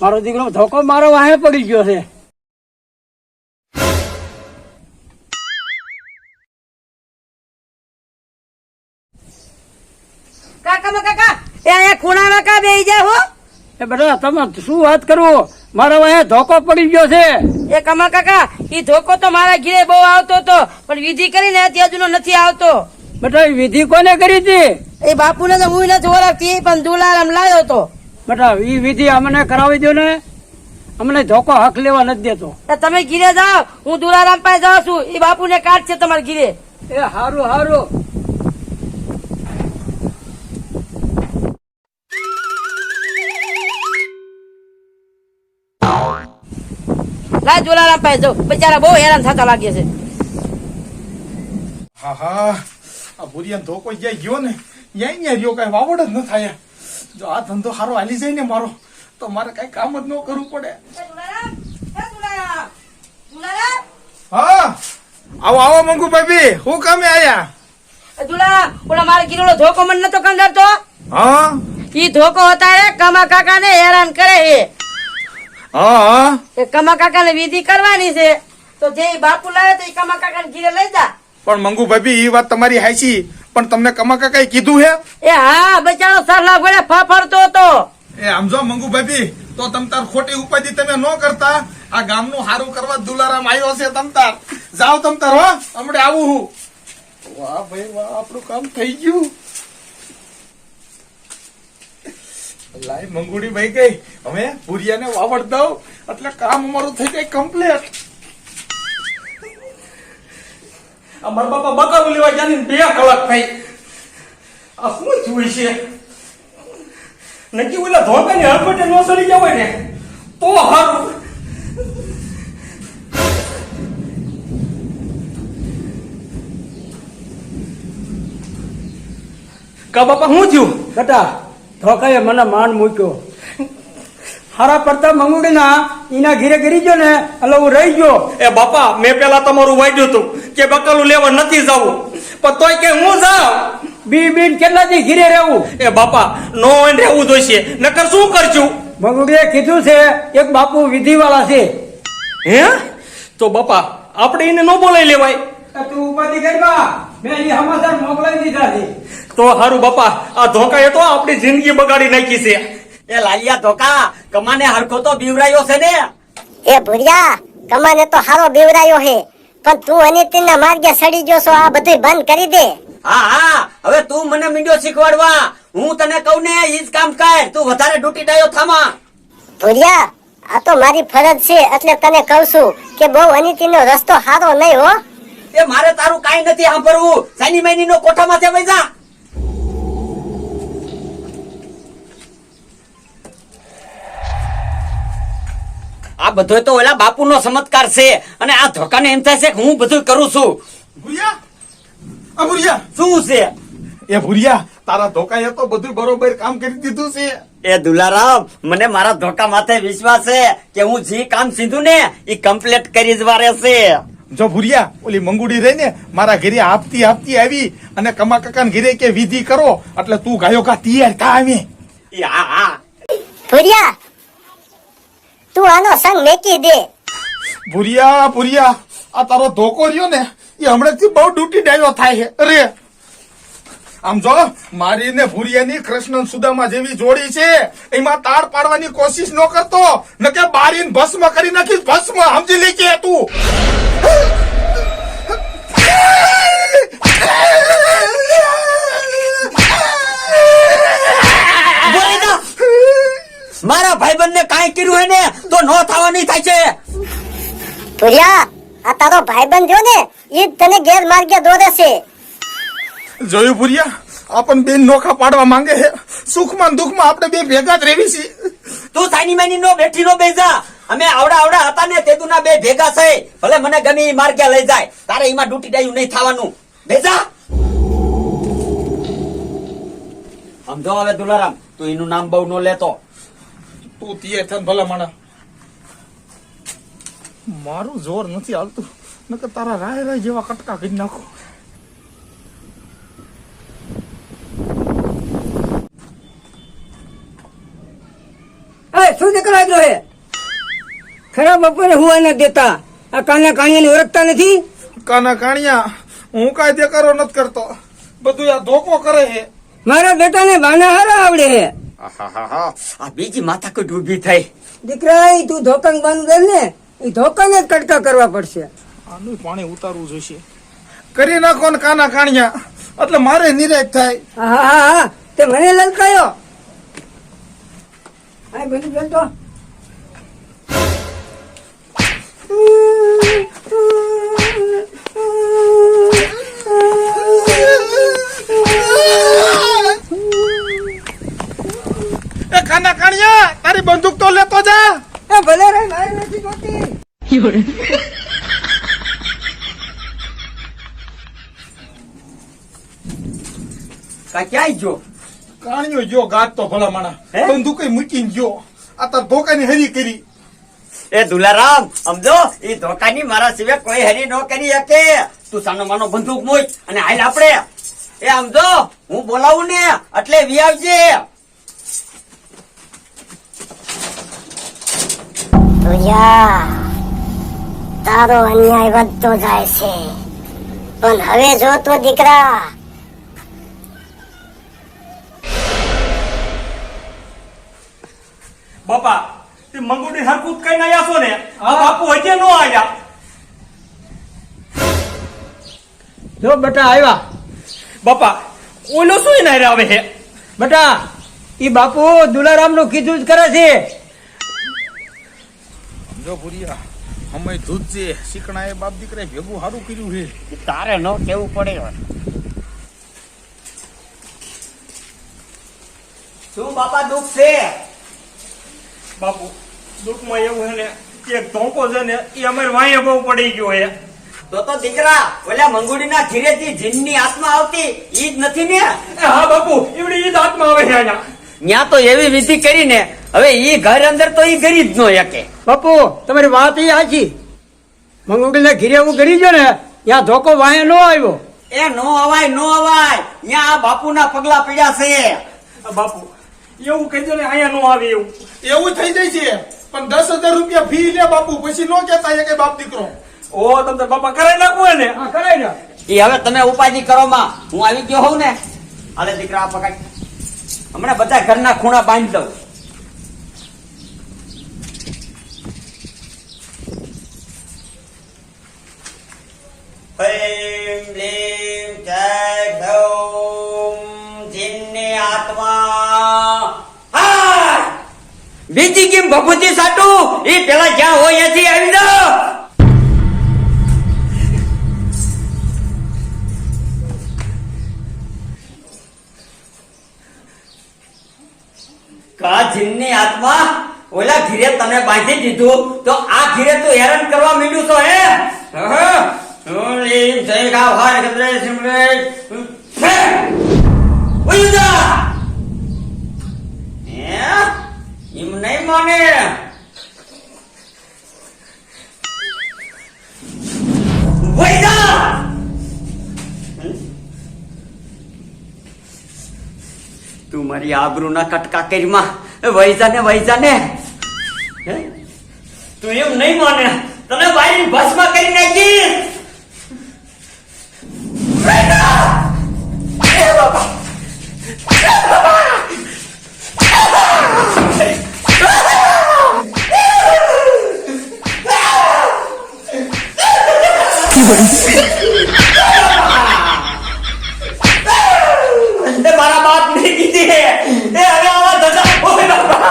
મારો દીકરો ધોકો મારો વાહે પડી ગયો છે. કાકા કાકા એ અહીંયા ખૂણામાં કા બેહી જાય હો? એ તમે શું વાત કરું? મારો વાહે ધોકો પડી ગયો છે. એ કમા કાકા એ ધોકો તો મારા ઘીરે બહુ આવતો હતો પણ વિધિ કરીને ત્યાં હજુનો નથી આવતો. બેટા એ વિધિ કોને કરી હતી? એ બાપુને તો હું નથી ઓળખતી પણ દુલારામ લાવ્યો તો. બેટા એ વિધિ અમને કરાવી દો ને અમને ધોકો હક લેવા નથી દેતો. એ તમે ઘીરે જાઓ હું દુલારામ પાસે જાઉં છું એ બાપુને કાઢ છે તમારે ઘીરે એ હારું હારું. લાય દુલારામ પાસે જાઉં બિચારા બહુ હેરાન થતા લાગે છે. હા હા. આ ભૂરિયાનો ધોકો જ્યાં ગયો ને? ન્યાય ન્યાય રહ્યો કઈ? વાવડ જ ન થાય. જો આ ધંધો સારો હાલી જાય ને મારો તો મારે કઈ કામ જ ન કરવું પડે. હા આવો આવો મંગુ ભાભી હું કામે આયા? ઓલા મારા ઘીરેલો ધોકો મને નતો કંડારતો. હા? ઈ ધોકો હતા કમા કાકા ને હેરાન કરે હે. હા હા. એ કમા કાકા ને વિધિ કરવાની છે. તો જે બાપુ લાવે તો એ કમા કાકા ને ઘીરે લઈ જા. પણ મંગુ ભાભી એ વાત તમારી હાચી. પણ તમને કમાકા કઈ કીધું હે? એ હા બચારો સરલા ગોળે ફાફરતો હતો. એ આમ મંગુ ભાભી તો તમ તાર ખોટી ઉપાધિ તમે ન કરતા. આ ગામનું હારું કરવા દુલારામ આવ્યો છે તમ તાર. જાઓ તમ તાર હો હમણે આવું હું. વાહ ભાઈ વાહ આપણું કામ થઈ ગયું. લાય મંગુડી ભાઈ ગઈ. હવે ભૂરિયાને વાવડ દઉં. એટલે કામ અમારું થઈ જાય કમ્પ્લીટ અમારા બાપા બકારું લેવા ગયા ને બે કલાક થઈ. આ શું થયું છે? નક્કી ઓલા ધોકા હળપટે ન સડી ગયા હોય ને તો હારું. કા બાપા શું થયું? બેટા ધોકાએ મને માન મૂક્યો. હારા પડતા મંગુડી ના એના ઘીરે ગરી ગયો ને એટલે હું રહી ગયો. એ બાપા મેં પેલા તમારું વાગ્યું હતું. કે બકલું લેવા નથી જવું. પણ તોય કે હું જાઉં. બી બીન કેટલા દી ઘીરે રહેવું? એ બાપા નો રહેવું જોઈશે. નકર શું કરશું? મંગુડીએ કીધું છે એક બાપુ વિધિવાળા છે. હે? તો બાપા આપણે એને ન બોલાઈ લેવાય. તું ઉપાધિ કરવા મેં એ સમાચાર મોકલાવી દીધા છે. તો હારું બાપા આ ધોકાએ તો આપણી જિંદગી બગાડી નાખી છે. એ લાલિયા ધોકા કમાને હરખો તો બીવરાયો છે ને. એ ભૂરિયા કમાને તો હારો બીવરાયો હે પણ તું અનિતિનના માર્ગે સડી ગયો છો આ બધું બંધ કરી દે. હા હા હવે તું મને મીંડો શીખવાડવા. હું તને કહું ને ઈ જ કામ કર. તું વધારે ડૂટી ડાયો થામા. ભૂરિયા આ તો મારી ફરજ છે એટલે તને કહું છું કે બહુ અનિતિનો રસ્તો સારો નહીં હો. એ મારે તારું કાઈ નથી સાંભળવું. સાની મહિની નો કોઠામાં છે જા. આ બધો તો ઓલા બાપુ નો ચમત્કાર છે. અને આ ધોકાને એમ થાય છે કે હું બધું કરું છું. ભૂરિયા? શું છે? એ ભૂરિયા તારા ધોકાએ તો બધું બરોબર કામ કરી દીધું છે. એ દુલારામ મને મારા ધોકા માથે વિશ્વાસ છે કે હું જે કામ સીધું ને એ કમ્પ્લીટ કરી જ વારે છે જો ભૂરિયા ઓલી મંગુડી રહી ને મારા ઘરે આપતી આપતી આવી અને કમા કાકા ઘરે કે વિધિ કરો એટલે તું ગાયો કા તૈયાર થા આવી. એ હા હા. ભૂરિયા તું આનો સંગ મેકી દે. ભુરિયા ભુરિયા, આ તારો ધોકો ને, એ હમણાંથી બહુ ડૂટી ડાયો થાય છે. અરે, આમ જો, મારી ને ભૂરિયાની કૃષ્ણ સુદામા જેવી જોડી છે, એમાં તાળ પાડવાની કોશિશ ન કરતો ન કે બારીને ભસ્મ કરી નાખીશ. ભસ્મ સમજી લે કે તું બોલી જા. મારા ભાઈબંધ ને કાંઈ કર્યું હોય ને નો થવાની થાય છે. ભુરિયા આ તારો ભાઈબંધ થયો ને એ તને ગેરમાર્ગે દોરે છે જોયું ભુરિયા? આપણ બેન નોખા પાડવા માંગે છે. સુખમાં દુઃખમાં આપણે બે ભેગા જ રહેવી છીએ તું સાની માની નો બેઠી નો બેજા અમે આવડા આવડા હતા ને તેદુના બે ભેગા છે ભલે મને ગમે ઈ માર્ગે લઈ જાય. તારે એમાં ડૂટી ડાયું નહીં થવાનું. બેજા સમજો હવે દુલારામ તું એનું નામ બહુ નો લેતો. તું તીએ થન ભલા માણા મારું જોર નથી હાલતું. નકર તારા રાય રાય જેવા કટકા કરી નાખો. શું દીકરો આવ્યો હે? ખરા બપોરે હુવા ન દેતા? આ કાના કાણિયાને ઓળખતા નથી? કાના કાણિયા હું કાંઈ દેકારો નથી કરતો. બધું આ ધોકો કરે હે. મારા બેટાને બાના હારા આવડે હે. આ બીજી માથા કોઈ ઊભી થઈ. દીકરા તું ધોકાન બાંધ દે ને? એ ધોકાને જ કટકા કરવા પડશે. આનું પાણી ઉતારવું જોઈશે. કરી નાખો ને કાના કાણિયા એટલે મારે નિરાશ થાય. હા હા હા તે મને લલકાયો. આ બની ગયો તો કા ક્યાંય જો. કાણિયો જો ગાત તો ભલા માણા. હે? બંદૂક મૂકીને ગયો આ તાર ધોકાની હરી કરી. એ દુલારામ સમજો? એ ધોકાની મારા સિવાય કોઈ હરી ન કરી શકે. તું સાનો માનો બંદૂક મોય અને હાલ આપણે. એ સમજો? હું બોલાવું ને એટલે વી આવજે. તારો અન્યાય વધતો જાય છે. પણ હવે જો તો દીકરા બાપા તે મંગુડી હરકુત કઈ ના આસો ને? આ બાપુ હજે નો આયા. જો બેટા આવ્યા બાપા ઓલો શું એના આવે હે બેટા એ બાપુ દુલારામનું કીધું જ કરે છે. જો ભૂરિયા અમે દૂધ છે. શીખણા એ બાપ દીકરા ભેગું સારું કર્યું છે. તારે ન કેવું પડે શું બાપા દુઃખ છે? બાપુ દુઃખમાં એવું હે ને એક ધોકો છે ને એ અમારે વાંહે બહુ પડી ગયો હે તો તો દીકરા ઓલા મંગુડીના ધીરેથી જીનની આત્મા આવતી ઈ જ નથી ને? હા બાપુ એવડી ઈ જ આત્મા આવે છે આના. ન્યા તો એવી વિધિ કરીને હવે ઈ ઘર અંદર તો ઈ ગરી જ નો શકે બાપુ તમારી વાત ઈ સાચી. મંગુડીને ઘીરે હું કરી ગયો ને ત્યાં ધોકો વાહે ન આવ્યો. એ નો અવાય નો અવાય. ત્યાં આ બાપુના પગલા પડ્યા છે. બાપુ એવું કહી દો ને અહીંયા નો આવે એવું એવું થઈ જાય છે પણ દસ હજાર રૂપિયા ફી લે બાપુ પછી નો કેતા એ કે બાપ દીકરો ઓ તમને બાપા કરાઈ નાખવું હે ને હા કરાય ને ઈ હવે તમે ઉપાધિ કરો માં હું આવી ગયો હોઉં ને હાલે દીકરા આ પકડ હમણાં બધા ઘરના ખૂણા બાંધી દઉં ह्रीं क्लीं जय धौम જીનની આત્મા હા બીજી કેમ ભભૂતિ સાટું? એ પેલા જ્યાં હોય ત્યાંથી આવી જાઓ કા આત્મા? ઓલા ઘીરે તને બાંધી દીધું. તો આ ઘીરે તું હેરાન કરવા માંડ્યું છો, હે? જય ગા ગદરે સિમરે ઓય જા હે એમ નહીં માને. તું મારી આબરૂના કટકા કરીમાં વૈજા ને વૈજા ને તું એમ નહીં માને. તને બાઈ ભસ્મ કરી નાખી. તે મારા બાપ નહીં કીધી હે એ હવે આવા ધજા ઓય બાપા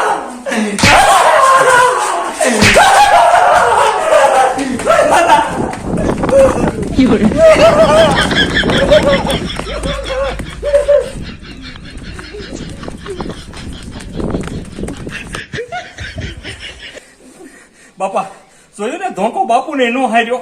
બાપા જોયું ને ધોકો બાપુ ને નો હાર્યો